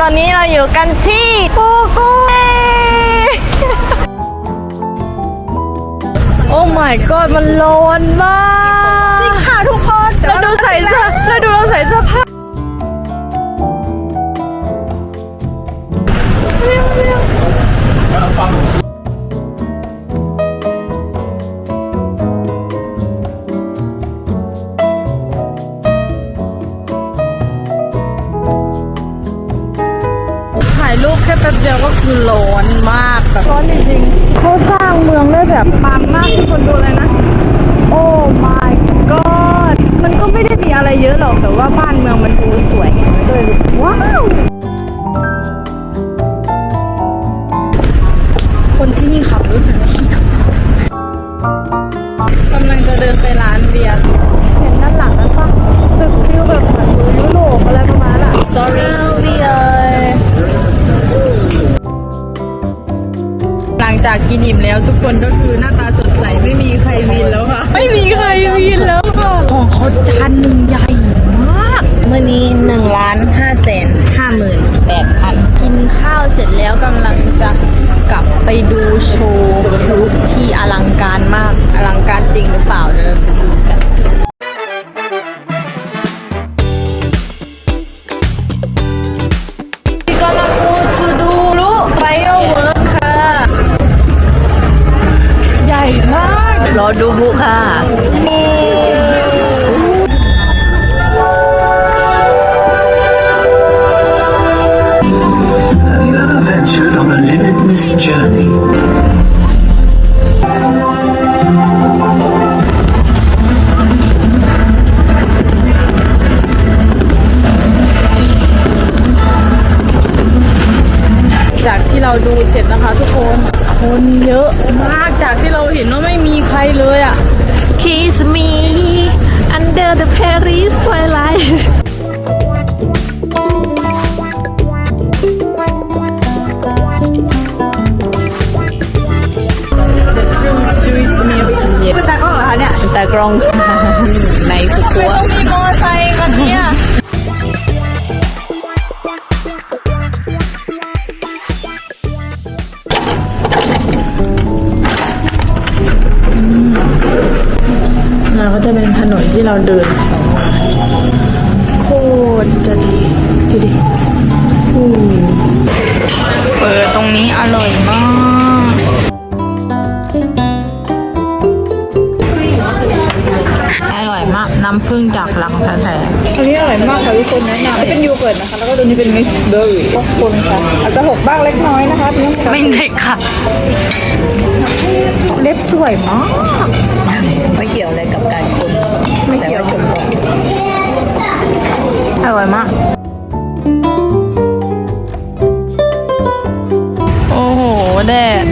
ตอนนี้เราอยู่กันที่ปูกุยโอ้ my god มันร้อนมากจริงค่ะทุกคนแต่แล้วว่าดูใส่เสื้อแล้วดูเราใส่เสื้อผ้า ร้อนมากแบบร้อนจริงๆเขาสร้างเมืองได้แบบปังมากที่คนดูเลยนะ โอ้ my god มันก็ไม่ได้มีอะไรเยอะหรอกแต่ว่าบ้านเมืองมันดูสวยไงมันก็เลยรู้สึกว้าวคนที่นี่ขับรถแบบนี้กำลังจะเดินไปร้านเบียร์เห็นด้านหลังนั้นปะตึกฟิวแบบเหมือนดูยุโรปอะไรประมาณน่ะ sorry เบียร์ ลังจากกินอิ่มแล้วทุกคนก็คือหน้าตาสดใสไม่มีใครวีนแล้วค่ะ ไม่มีใครวีนแล้วค่ะของเขาจานหนึ่งใหญ่มากเมื่อนี้หนึ่งล้านห้าแสนห้าหมื่นแปดพันกินข้าวเสร็จแล้วกำลังจะกลับไปดูโชว์พลุที่อลังการมากอลังการจริงหรือเปล่าเดี๋ยวเรา เราดูเสร็จนะคะ ทุกคนคนเยอะมากจากที่เราเห็นว่าไม่มีใครเลยอะ Kiss me under the Paris twilight The true Jewish myth เป็นตากล้องเหรอคะเนี่ยตากล้อง ที่เราเดินโคตรจะดีดูดิเปิดตรงนี้อร่อยมากอร่อยมากน้ำผึ้งจากรังแท้อันนี้อร่อยมากค่ะทุกคนแนะนำเป็นโยูเกิร์ตนะคะ แล้วก็ตัวนี้เป็นมิกซ์เบอร์รี่ขอบคุณค่ะอาจจะหกบ้างเล็กน้อยนะคะไม่เด็กค่ะ เล็บสวยมาก ไม่เกี่ยวอร่อยมาก โอ้โห แดด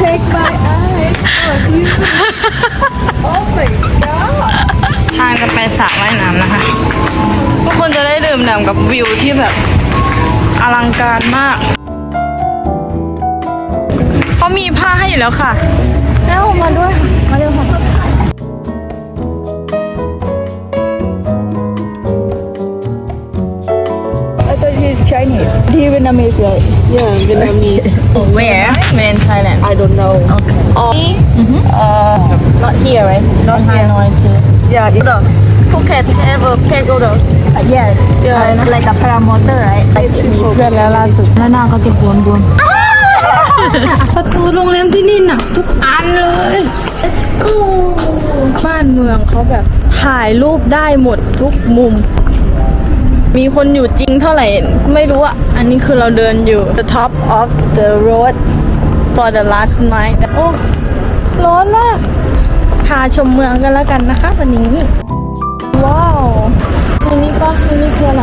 Take my eye Oh my god ทางจะไปสระว่ายน้ำนะคะ ทุกคนจะได้ดื่มด่ำกับวิวที่แบบอลังการมาก เขามีผ้าให้อยู่แล้วค่ะ แล้วมาด้วยค่ะมาเร็วค่ะ Vietnamese right Yeah, Vietnamese. Where? Where in Thailand? I don't know. Okay. Oh, Not here, right? Not Hanoi too. yeah, you know, Phuket have a pagoda. yes Yeah. uh, like a paramotor right มีเพื่อนแล้วล่าสุดแล้วหน้าก็จะบวมบวมประตูโรงแรมที่นี่หนักทุกอันเลย let's go บ้านเมืองเขาแบบถ่ายรูปได้หมดทุกมุม มีคนอยู่จริงเท่าไหร่ ไม่รู้อะอันนี้คือเราเดินอยู่ the top of the road for the last night โอ้ร้อนมาก พาชมเมืองกันแล้วกันนะคะ วันนี้ ว้าวอันนี้ปะอันนี้คืออะไร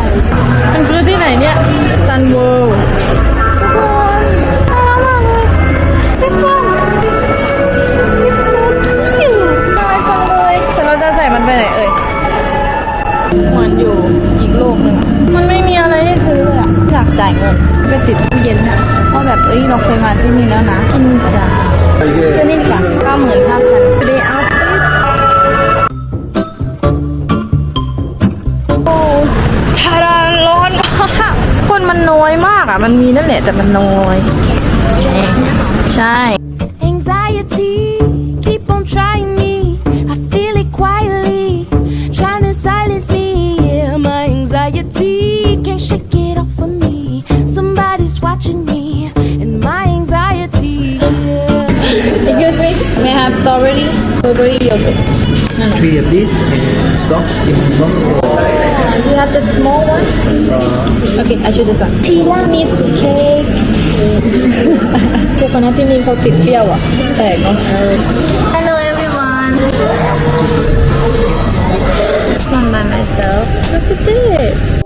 ไปติดตู้เย็นอะว่าแบบเอ้ยเราเคยมาที่นี่แล้วนะกินจ้าซื้อนี่ดีกว่าเก้าหมื่นห้าพัน Today outfit โอ้ทาดาคนมันน้อยมากอะ มันมีนั่นแหละแต่มันน้อยนี่ใช่ me may I have strawberry strawberry yogurt Three of these and stock in box. you have the small one okay I choose this one tiramisu cake ทุกคนนะที่นี่เขาติดเปรี้ยวอ่ะแปลกเนาะ Hello everyone I'm by myself look at this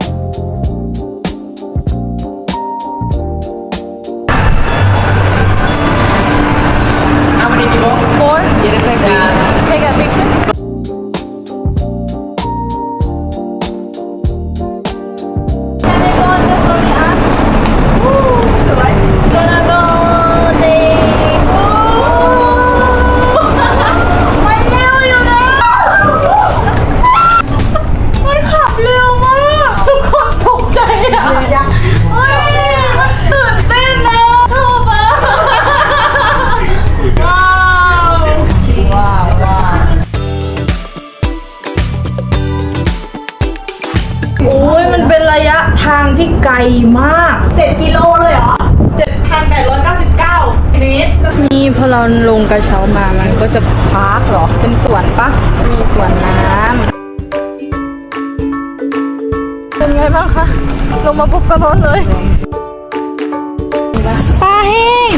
มันเป็นระยะทางที่ไกลมาก 7 กิโลเลยเหรอ 7,899เมตรนี่พอเราลงกระเช้ามามันก็จะพาร์คเหรอ เป็นสวนปะมีสวนน้ำเป็นไงบ้างคะ ลงมาปุ๊บก็ร้อนเลยปลาแห้ง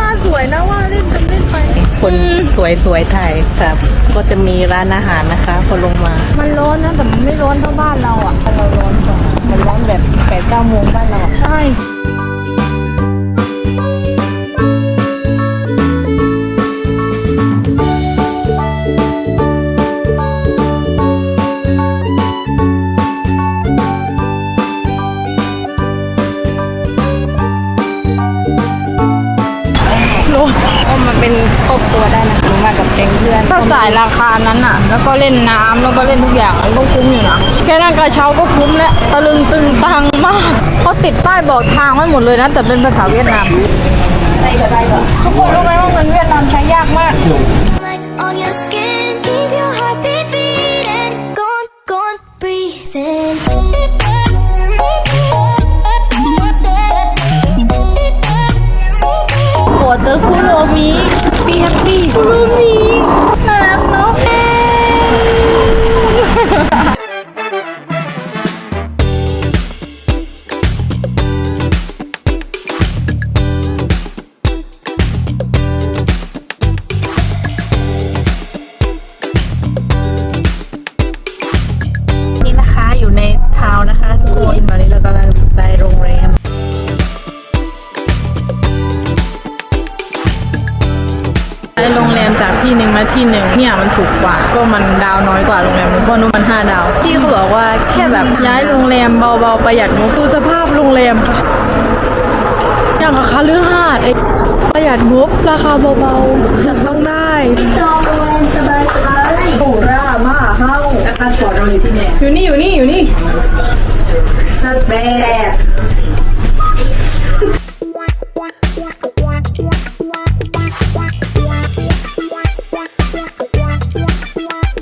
มาสวยนะว่าเล่นไปเล่นไป คนสวยสวยๆถ่ายครับ ก็จะมีร้านอาหารนะคะพอลงมา มันร้อนนะแต่มันไม่ร้อนเท่าบ้านเราอะเราร้อนกว่ามันร้อนแบบแปดเก้าโมงบ้านเราอะใช่ จ่ายราคานั้นอะ แล้วก็เล่นน้ำแล้วก็เล่นทุกอย่างมันก็คุ้มอยู่นะแค่นั่งกระเช้าก็คุ้มแล้วตะลึงตึงตังมากเขาติดป้ายบอกทางไว้หมดเลยนะ แต่เป็นภาษาเวียดนามทุกคนรู้ไหมว่าเงินเวียดนามใช้ยากมาก Like on your skin, keep your heartbeat beating. Gone, gone, มจากที่หนึ่งมาที่หนึ่งเนี่ยมันถูกกว่า ก็มันดาวน้อยกว่าโรงแรมเพราะนู้นมันห้าดาวพี่เขาบอกว่าแค่แบบย้ายโรงแรมเบาๆประหยัดงบดูสภาพโรงแรมค่ะอย่างราคาเรือหาดไอประหยัดงบราคาเบาๆจัดต้องได้โรงแรมสบายๆโหรามาเฮาอาคารสอนเราอยู่ที่ไหนอยู่นี่อยู่นี่อยู่นี่สแบด